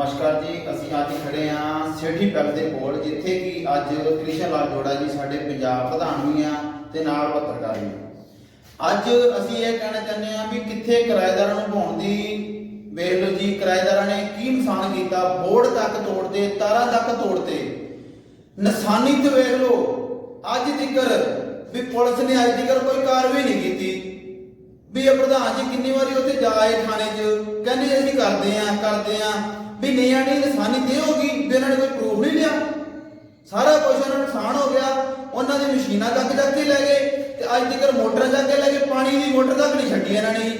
ਨਮਸਕਾਰ ਜੀ, ਅਸੀਂ ਅੱਜ ਖੜੇ ਹਾਂ ਸੇਠੀ ਪਿੰਡ ਦੇ ਕੋਲ, ਜਿੱਥੇ ਕਿ ਅੱਜ ਕ੍ਰਿਸ਼ਨ ਲਾਲ ਜੋੜਾ ਜੀ ਸਾਡੇ ਪੰਜਾਬ ਪ੍ਰਧਾਨ ਵੀ ਆ ਤੇ ਨਾਲ ਪੱਤਰਕਾਰ ਵੀ ਅੱਜ ਅਸੀਂ ਇਹ ਕਹਿਣਾ ਚਾਹੁੰਦੇ ਹਾਂ ਵੀ ਕਿੱਥੇ ਕਿਰਾਏਦਾਰਾਂ ਨੂੰ ਭਾਉਣ ਦੀ, ਵੇਖ ਲਓ ਜੀ, ਕਿਰਾਏਦਾਰਾਂ ਨੇ ਕੀ ਨੁਕਸਾਨ ਕੀਤਾ, ਬੋਰਡ ਤੱਕ ਤੋੜਦੇ, ਤਾਰਾਂ ਤੱਕ ਤੋੜਦੇ। ਨਿਸ਼ਾਨੀ ਤੇ ਵੇਖ ਲਓ, ਅੱਜ ਤੱਕਰ ਵੀ ਪੁਲਿਸ ਨੇ ਅੱਜ ਤੱਕਰ ਕੋਈ ਕਾਰਵਾਈ ਨਹੀਂ ਕੀਤੀ। ਵੀ ਇਹ ਪ੍ਰਧਾਨ ਜੀ ਕਿੰਨੀ ਵਾਰੀ ਉੱਥੇ ਜਾਏ ਥਾਣੇ 'ਚ, ਕਹਿੰਦੇ ਅਸੀਂ ਕਰਦੇ ਆਂ ਕਰਦੇ ਆਂ। ਵੀ ਨਿਆਣੀ ਨਿਸ਼ਾਨੀ ਦੇ ਗਈ? ਵੀ ਇਹਨਾਂ ਨੇ ਕੋਈ ਪ੍ਰੂਫ ਨਹੀਂ ਲਿਆ। ਸਾਰਾ ਕੁਝ ਉਹਨਾਂ ਨੂੰ ਨੁਕਸਾਨ ਹੋ ਗਿਆ। ਉਹਨਾਂ ਦੀ ਮਸ਼ੀਨਾਂ ਤੱਕ ਜਾ ਕੇ ਲੈ ਗਏ ਤੇ ਅੱਜ ਤੱਕ ਮੋਟਰਾਂ ਜਾ ਕੇ ਲੈ ਗਏ, ਪਾਣੀ ਦੀ ਮੋਟਰ ਤੱਕ ਨਹੀਂ ਛੱਡੀ ਇਹਨਾਂ ਨੇ।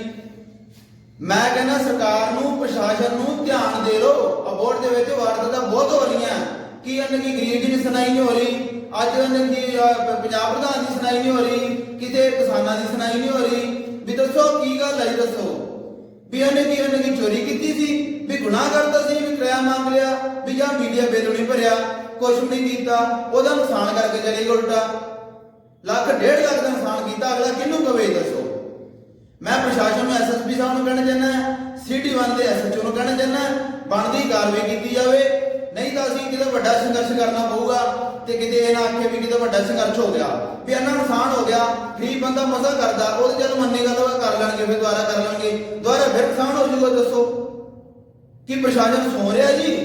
ਮੈਂ ਕਹਿੰਦਾ ਸਰਕਾਰ ਨੂੰ, ਪ੍ਰਸ਼ਾਸਨ ਨੂੰ ਧਿਆਨ ਦੇ ਲੋ ਅਬੋਰਡ ਦੇ ਵਿੱਚ ਵਾਰਦਾਤਾਂ ਬਹੁਤ ਹੋ ਰਹੀਆਂ। ਕੀ ਇਹਨਾਂ ਦੀ ਗਰੀਬ ਦੀ ਸੁਣਾਈ ਨਹੀਂ ਹੋ ਰਹੀ? ਅੱਜ ਇਹਨਾਂ ਦੀ ਪੰਜਾਬ ਪ੍ਰਧਾਨ ਦੀ ਸੁਣਾਈ ਨਹੀਂ ਹੋ ਰਹੀ। ਕਿਤੇ ਕਿਸਾਨਾਂ ਦੀ ਸੁਣਾਈ ਨਹੀਂ ਹੋ ਰਹੀ। ਵੀ ਦੱਸੋ ਕੀ ਗੱਲ ਹੈ ਦੱਸੋ। ਵੀ ਇਹਨੇ ਕੀ ਇਹਨੇ ਕੀ ਚੋਰੀ ਕੀਤੀ ਸੀ? ਵੀ ਗੁਨਾਹ ਕਰਦਾ ਸੀ, ਵੀ ਕਿਰਾਇਆ ਮੰਗ ਲਿਆ, ਵੀ ਜਾਂ ਮੀਡੀਆ ਬਿੱਲ ਨਹੀਂ ਭਰਿਆ, ਕੁਛ ਨਹੀਂ ਕੀਤਾ, ਉਹਦਾ ਨੁਕਸਾਨ ਕਰਕੇ ਚਲੇ ਗਿਆ ਉਲਟਾ। ਲੱਖ, ਡੇਢ ਲੱਖ ਦਾ ਨੁਕਸਾਨ ਕੀਤਾ, ਅਗਲਾ ਕਿਹਨੂੰ ਕਵੇ, ਦੱਸੋ। ਮੈਂ ਪ੍ਰਸ਼ਾਸਨ ਨੂੰ ਐਸਐਸਪੀ ਸਾਹਿਬ ਨੂੰ ਕਹਿਣਾ ਚਾਹੁੰਦਾ ਸਿਟੀ 1 ਦੇ ਐਸਐਚਓ ਨੂੰ ਕਹਿਣਾ ਚਾਹੁੰਦਾ ਬਣਦੀ ਕਾਰਵਾਈ ਕੀਤੀ ਜਾਵੇ। ਨਹੀਂ ਤਾਂ ਅਸੀਂ ਕਿਤੇ ਵੱਡਾ ਸੰਘਰਸ਼ ਕਰਨਾ ਪਊਗਾ। ਤੇ ਕਿਤੇ ਇਹ ਨਾ ਆਖੇ ਵੀ ਕਿਤੇ ਵੱਡਾ ਸੰਘਰਸ਼ ਹੋ ਗਿਆ, ਵੀ ਇਹਨਾਂ ਨੁਕਸਾਨ ਹੋ ਗਿਆ, ਗਰੀਬ ਬੰਦਾ ਮਜ਼ਾ ਕਰਦਾ, ਉਹਦੇ ਜਦ ਮੰਨੇਗਾ ਤਾਂ ਕਰ ਲੈਣਗੇ, ਫਿਰ ਦੁਬਾਰਾ ਕਰ ਲੈਣਗੇ, ਦੁਬਾਰਾ ਫਿਰ ਨੁਕਸਾਨ ਹੋ ਜਾਊਗਾ, ਦੱਸੋ। ਕੀ ਪ੍ਰਸ਼ਾਸਨ ਸੋ ਰਿਹਾ ਜੀ?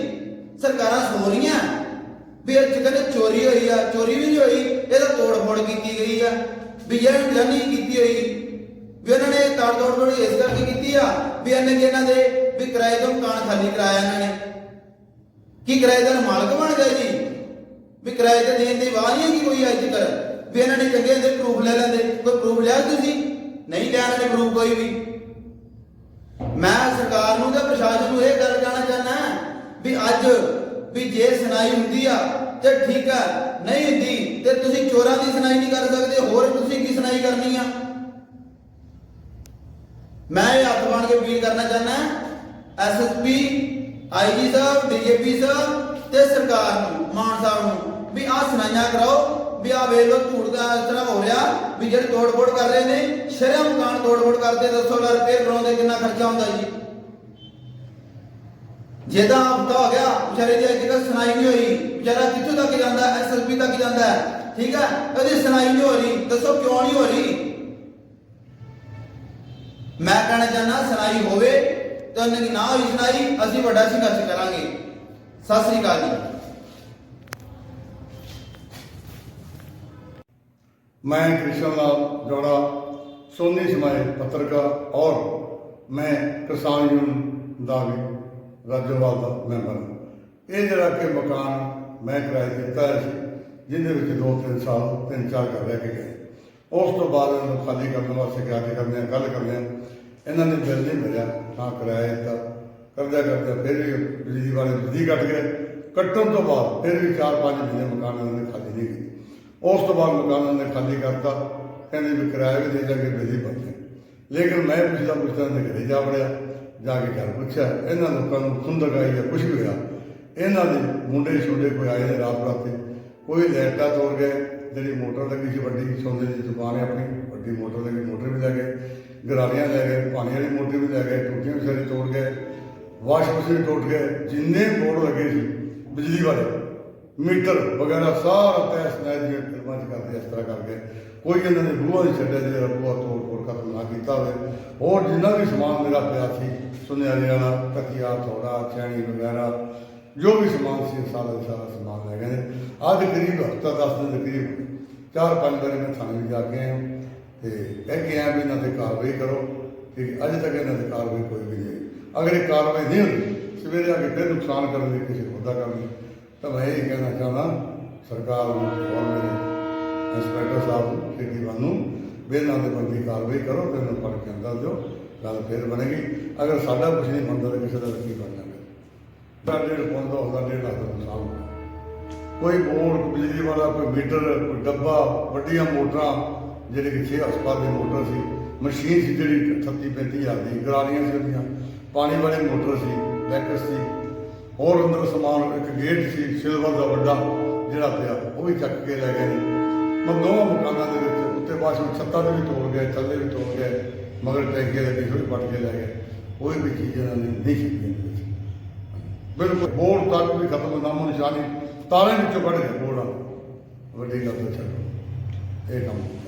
ਸਰਕਾਰਾਂ ਸੋ ਰਹੀਆਂ। ਵੀ ਇਹ ਕਹਿੰਦੇ ਚੋਰੀ ਹੋਈ ਆ, ਚੋਰੀ ਵੀ ਨਹੀਂ ਹੋਈ ਇਹਦਾ ਤੋੜ ਫੋੜ ਕੀਤੀ ਗਈ ਆ। ਵੀ ਇਹ ਜਾਨੀ ਕੀਤੀ ਹੋਈ, ਵੀ ਉਹਨਾਂ ਨੇ ਤਾੜ ਤੋੜ ਤੋੜ ਇਸ ਕਰਕੇ ਕੀਤੀ ਆ, ਵੀ ਇਹਨੇ ਕਿ ਦੇ ਵੀ ਕਿਰਾਏ ਤੋਂ ਮਕਾਨ ਖਾਲੀ ਕਰਾਇਆ ਇਹਨਾਂ ਨੇ। ਕੀ ਕਿਰਾਏਦਾਰ ਮਾਲਕ ਬਣ ਗਏ ਜੀ? ਵੀ ਕਿਰਾਏ ਤੇ ਦੇਣ ਦੀ ਵਾਹ ਨਹੀਂ ਹੈਗੀ ਕੋਈ ਅੱਜ ਤੱਕ। ਵੀ ਇਹਨਾਂ ਨੇ ਚੰਗੇ ਦੇ ਪ੍ਰੂਫ ਲੈ ਲੈਂਦੇ। ਕੋਈ ਪ੍ਰੂਫ ਲਿਆ ਤੁਸੀਂ? ਨਹੀਂ ਲਿਆ ਇਹਨਾਂ ਨੇ ਪ੍ਰੂਫ ਕੋਈ ਵੀ। ਮੈਂ ਸਰਕਾਰ ਨੂੰ ਤੇ ਪ੍ਰਸ਼ਾਸਨ ਨੂੰ ਇਹ ਗੱਲ ਕਹਿਣਾ ਚਾਹੁੰਦਾ ਵੀ ਅੱਜ ਵੀ ਜੇ ਸੁਣਾਈ ਹੁੰਦੀ ਆ, ਤੇ ਠੀਕ ਆ। ਨਹੀਂ ਹੁੰਦੀ, ਤੇ ਤੁਸੀਂ ਚੋਰਾਂ ਦੀ ਸੁਣਾਈ ਨਹੀਂ ਕਰ ਸਕਦੇ, ਹੋਰ ਤੁਸੀਂ ਕੀ ਸੁਣਾਈ ਕਰਨੀ ਆ? ਮੈਂ ਇਹ ਹੱਥ ਬਣ ਕੇ ਅਪੀਲ ਕਰਨਾ ਚਾਹੁੰਦਾ ਐਸਐਸਪੀ ਆਈਜੀ ਸਾਹਿਬ ਡੀਜੀਪੀ ਸਾਹਿਬ ਤੇ ਸਰਕਾਰ ਨੂੰ, ਮਾਨ ਸਾਹਿਬ ਨੂੰ ਵੀ ਆਹ ਸੁਣਾਈਆਂ ਕਰਾਓ ਵੀ ਆ ਵੇਖ ਲੋ ਝੂਠ ਦਾ ਇਸ ਹੋ ਰਿਹਾ ਵੀ ਜਿਹੜੇ ਤੋੜ ਕਰ ਰਹੇ ਨੇ, ਸ਼ਰਿਆ ਮਕਾਨ ਤੋੜ ਕਰਦੇ, ਦੱਸੋ ਲਾ ਰਿਪੇਅਰ ਕਰਾਉਂਦੇ ਕਿੰਨਾ ਖਰਚਾ ਹੁੰਦਾ ਜੀ। ਜੇ ਹਫਤਾ ਹੋ ਗਿਆ, ਵਿਚਾਰੇ ਦੀ ਅੱਜ ਤੱਕ ਸੁਣਾਈ ਨਹੀਂ ਹੋਈ, ਵਿਚਾਰਾ ਕਿੱਥੋਂ ਤੱਕ ਜਾਂਦਾ ਐਸਐਸਪੀ ਤੱਕ ਜਾਂਦਾ, ਠੀਕ ਹੈ? ਉਹਦੀ ਸੁਣਾਈ ਨਹੀਂ ਹੋ ਰਹੀ, ਦੱਸੋ ਕਿਉਂ ਨਹੀਂ ਹੋ ਰਹੀ? ਮੈਂ ਕਹਿਣਾ ਚਾਹੁੰਦਾ, ਸੁਣਾਈ ਹੋਵੇ, ਤੇ ਉਹਨਾਂ ਦੀ ਨਾ ਹੋਈ ਸੁਣਾਈ, ਅਸੀਂ ਵੱਡਾ ਸੰਘਰਸ਼ ਕਰਾਂਗੇ। ਸਤਿ ਸ੍ਰੀ ਅਕਾਲ ਜੀ मैं कृष्णलाल जोड़ा सोनी समाज पत्रकार और मैं किसान यूनियन ਦਾ ਵੀ ਰਾਜੋਵਾਲ ਦਾ ਮੈਂਬਰ ਹਾਂ ਇਹ ਜਿਹੜਾ ਕਿ ਮਕਾਨ ਮੈਂ ਕਿਰਾਏ ਤੇ ਦਿੱਤਾ ਹੈ ਸੀ ਜਿਹਦੇ ਵਿੱਚ 2-3 ਸਾਲ 3-4 ਘਰ ਰਹਿ ਕੇ ਗਏ ਉਸ ਤੋਂ ਬਾਅਦ ਇਹਨਾਂ ਨੂੰ ਖਾਲੀ ਕਰਨ ਵਾਸਤੇ ਕਿਹਾ ਕਿ ਕਰਦੇ ਆ ਗੱਲ ਕਰਦੇ ਆ ਇਹਨਾਂ ਨੇ ਬਿੱਲ ਨਹੀਂ ਭਰਿਆ ਨਾ ਕਿਰਾਇਆ ਦਿੱਤਾ ਕਰਦਾ ਕਰਦਾ ਫਿਰ ਵੀ ਬਿਜਲੀ ਵਾਲੇ ਬਿਜਲੀ ਕੱਟ ਗਏ। ਕੱਟਣ ਤੋਂ ਬਾਅਦ ਫਿਰ ਵੀ 4-5 ਮਹੀਨੇ ਮਕਾਨ ਇਹਨਾਂ ਨੇ ਖਾਲੀ ਨਹੀਂ ਕੀਤੇ। ਉਸ ਤੋਂ ਬਾਅਦ ਮਕਾਨ ਨੇ ਖਾਲੀ ਕਰਤਾ। ਕਹਿੰਦੇ ਵੀ ਕਿਰਾਇਆ ਵੀ ਦੇ ਜਾਗੇ ਬਿਜਲੀ ਬੰਦੇ ਲੇਕਿਨ ਮੈਂ ਪੁੱਛਦਾ ਪੁੱਛਦਾ ਨੇ ਘਰੇ ਜਾ ਵੜਿਆ, ਜਾ ਕੇ ਘਰ ਪੁੱਛਿਆ, ਇਹਨਾਂ ਲੋਕਾਂ ਨੂੰ ਖੁੰਦਕ ਆਈ ਹੈ ਕੁਛ ਵੀ ਹੋਇਆ। ਇਹਨਾਂ ਦੇ ਮੁੰਡੇ ਛੋਟੇ ਕੋਈ ਆਏ ਨੇ ਰਾਤ ਰਾਤੇ। ਕੋਈ ਲੈਟਾ ਤੋੜ ਗਏ, ਜਿਹੜੀ ਮੋਟਰ ਲੱਗੀ ਸੀ ਵੱਡੀ ਸੋਨੇ ਦੀ ਦੁਕਾਨ ਹੈ ਆਪਣੀ, ਵੱਡੀ ਮੋਟਰ ਲੱਗੀ, ਮੋਟਰ ਵੀ ਲੈ ਗਏ। ਗਰਾਲੀਆਂ ਲੈ ਗਏ, ਪਾਣੀ ਵਾਲੀ ਮੋਟਰ ਵੀ ਲੈ ਗਏ ਟੂਟੀਆਂ ਵੀ ਸਾਰੀ ਤੋੜ ਗਏ ਵਾਸ਼ ਮਸ਼ੀਨ ਟੁੱਟ ਗਏ ਜਿੰਨੇ ਬੋਰਡ ਲੱਗੇ ਸੀ, ਬਿਜਲੀ ਵਾਲੇ, ਮੀਟਰ ਵਗੈਰਾ ਸਾਰਾ ਤੈਸ ਨੈਸ ਦੀਆਂ ਫਿਲਮਾਂ 'ਚ ਕਰਦੇ ਇਸ ਤਰ੍ਹਾਂ ਕਰਕੇ। ਕੋਈ ਇਹਨਾਂ ਨੇ ਬੂਹਾ ਨਹੀਂ ਛੱਡਿਆ ਜਿਹੜਾ ਬੂਹਾ ਤੋੜ ਫੋੜ ਖਤਮ ਨਾ ਕੀਤਾ ਹੋਵੇ। ਹੋਰ ਜਿੰਨਾ ਵੀ ਸਮਾਨ ਮੇਰਾ ਪਿਆ ਸੀ, ਸੁਨਿਆਰੇ ਵਾਲਾ, ਤਕੀਆ, ਥੋੜਾ, ਚੈਣੀ ਵਗੈਰਾ, ਜੋ ਵੀ ਸਮਾਨ ਸੀ ਸਾਰਾ ਦਾ ਸਾਰਾ ਸਮਾਨ ਲੈ ਗਏ ਅੱਜ ਕਰੀਬ ਹਫ਼ਤਾ, ਦਸ ਦਿਨ ਦੇ ਕਰੀਬ, ਚਾਰ ਪੰਜ ਵਾਰੀ ਮੈਂ ਥਾਣੇ ਵੀ ਜਾ ਕੇ ਆਇਆ। ਤੇ ਕਹਿ ਕੇ ਆਇਆ ਵੀ ਇਹਨਾਂ ਤੇ ਕਾਰਵਾਈ ਕਰੋ, ਕਿ ਅਜੇ ਤੱਕ ਇਹਨਾਂ ਤੇ ਕਾਰਵਾਈ ਕੋਈ ਵੀ ਨਹੀਂ ਅਗਰ ਇਹ ਕਾਰਵਾਈ ਨਹੀਂ ਹੁੰਦੀ, ਸਵੇਰੇ ਆ ਕੇ ਫਿਰ ਨੁਕਸਾਨ ਕਰਨ ਦੀ ਕਿਸੇ ਹੋਰ ਦਾ ਕਰਨ ਤਾਂ ਮੈਂ ਇਹ ਕਹਿਣਾ ਚਾਹੁੰਦਾ, ਸਰਕਾਰ ਨੂੰ ਔਰ ਮੇਰੇ ਇੰਸਪੈਕਟਰ ਸਾਹਿਬ ਨੂੰ ਨੂੰ, ਵੀ ਦੇ ਬੰਦੀ ਕਾਰਵਾਈ ਕਰੋ ਤੇ ਇਹਨਾਂ ਫੜ ਕੇ ਅੰਦਰ ਦਿਓ ਗੱਲ ਫਿਰ ਬਣੇਗੀ। ਅਗਰ ਸਾਡਾ ਕੁਝ ਨਹੀਂ ਬਣਦਾ ਤਾਂ ਕਿਸੇ ਦਾ ਕੀ ਬਣ ਤਾਂ ਡੇਢ ਪੁੰਨ ਦਾ ਹੁੰਦਾ, ਡੇਢ ਲੱਖ ਦਾ ਨੁਕਸਾਨ ਹੋਣਾ ਕੋਈ ਬੋਰਡ ਬਿਜਲੀ ਵਾਲਾ, ਕੋਈ ਮੀਟਰ, ਕੋਈ ਡੱਬਾ, ਵੱਡੀਆਂ ਮੋਟਰਾਂ, ਜਿਹੜੇ ਕਿ 6 ਹਸਪਤਾਲ ਦੀ ਮੋਟਰ ਸੀ, ਮਸ਼ੀਨ ਸੀ ਜਿਹੜੀ 38 35 ਹਜ਼ਾਰ ਦੀ, ਗਰਾਰੀਆਂ ਸੀ ਉਹਦੀਆਂ। ਪਾਣੀ ਵਾਲੀ ਮੋਟਰ ਸੀ ਬੈਕਸ ਸੀ, ਹੋਰ ਅੰਦਰ ਸਮਾਨ, ਇੱਕ ਗੇਟ ਸੀ ਸਿਲਵਰ ਦਾ ਵੱਡਾ, ਜਿਹੜਾ ਪਿਆ, ਉਹ ਵੀ ਚੱਕ ਕੇ ਲੈ ਗਏ। ਨੇ ਮੈਂ ਦੋਵਾਂ ਮਕਾਨਾਂ ਦੇ ਵਿੱਚ, ਉੱਤੇ ਬਾਅਦ ਛੱਤਾਂ ਦੇ ਵੀ ਤੋੜ ਗਏ, ਥੱਲੇ ਵੀ ਤੋੜ ਗਏ, ਮਗਰ ਟੈਂਕੇ ਦੇ ਪਿੱਛੇ ਵੀ ਪੱਟ ਕੇ ਲੈ ਗਏ। ਕੋਈ ਵੀ ਚੀਜ਼ ਇਹਨਾਂ ਨੇ ਨਹੀਂ ਛੱਡੀ ਬਿਲਕੁਲ ਬੋਰਡ ਤੱਕ ਵੀ ਖਤਮ ਨਾਮੋ ਨਿਸ਼ਾਨੀ, ਤਾਰੇ ਵਿੱਚੋਂ ਕੱਢ ਗਿਆ ਬੋਰਡਾਂ ਵੱਡੀ ਗੱਲ ਤਾਂ ਛੱਡੋ। ਇਹ ਕੰਮ।